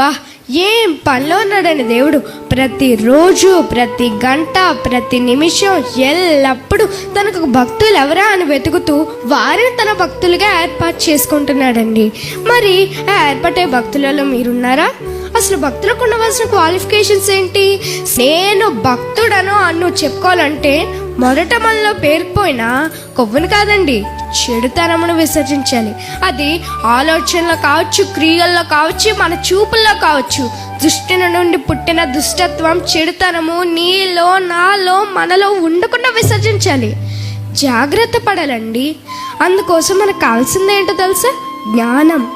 అబ్బా ఏం పనిలో ఉన్నాడని దేవుడు ప్రతిరోజు ప్రతి గంట ప్రతి నిమిషం ఎల్లప్పుడూ తనకు భక్తులు ఎవరా అని వెతుకుతూ వారిని తన భక్తులుగా ఏర్పాటు చేసుకుంటున్నాడండి. మరి ఆ ఏర్పాటే భక్తులలో మీరున్నారా? అసలు భక్తులకు ఉండవలసిన క్వాలిఫికేషన్స్ ఏంటి? నేను భక్తుడను అన్ను చెప్పుకోవాలంటే మొదట మనలో పేరుపోయిన కొవ్వును కాదండి చెడుతనమును విసర్జించాలి. అది ఆలోచనలో కావచ్చు క్రియల్లో కావచ్చు మన చూపుల్లో కావచ్చు. దుష్టుని నుండి పుట్టిన దుష్టత్వం చెడుతనము నీలో నాలో మనలో ఉండకుండా విసర్జించాలి. జాగ్రత్త పడాలండి. అందుకోసం మనకు కావాల్సింది ఏంటో తెలుసా? జ్ఞానం.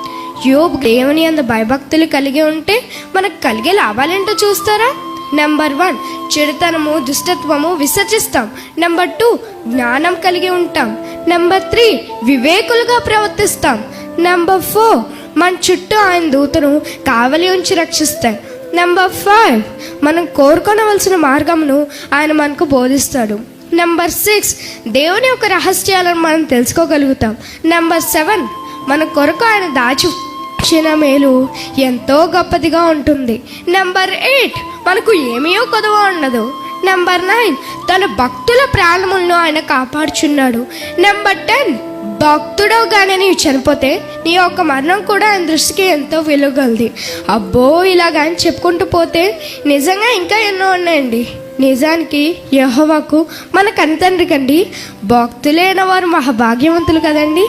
యోబు దేవుని అంత భయభక్తులు కలిగి ఉంటే మనకు కలిగే లాభాలేంటో చూస్తారా? నెంబర్ వన్ చెడుతనము దుష్టత్వము విసర్జిస్తాం. నెంబర్ టూ జ్ఞానం కలిగి ఉంటాం. నెంబర్ త్రీ వివేకులుగా ప్రవర్తిస్తాం. నెంబర్ ఫోర్ మన చుట్టూ ఆయన దూతను కావలి ఉంచి రక్షిస్తాయి నెంబర్ ఫైవ్ మనం కోరుకొనవలసిన మార్గమును ఆయన మనకు బోధిస్తాడు. నెంబర్ సిక్స్ దేవుని యొక్క రహస్యాలను మనం తెలుసుకోగలుగుతాం. నెంబర్ సెవెన్ మన కొరకు ఆయన దాచి ఇచ్చిన మేలు ఎంతో గొప్పదిగా ఉంటుంది. నెంబర్ ఎయిట్ మనకు ఏమీయో కొదవ ఉండదు. నెంబర్ నైన్ తన భక్తుల ప్రాణములను ఆయన కాపాడుచున్నాడు. నెంబర్ టెన్ భక్తుడవగానే నీవు చనిపోతే నీ యొక్క మరణం కూడా ఆయన దృష్టికి ఎంతో విలువగలది అబ్బో ఇలాగని చెప్పుకుంటూ పోతే నిజంగా ఇంకా ఎన్నో ఉన్నాయండి. నిజానికి యహోవాకు మన కనితండ్రి కండి. భక్తులైన వారు మహాభాగ్యవంతులు కదండి.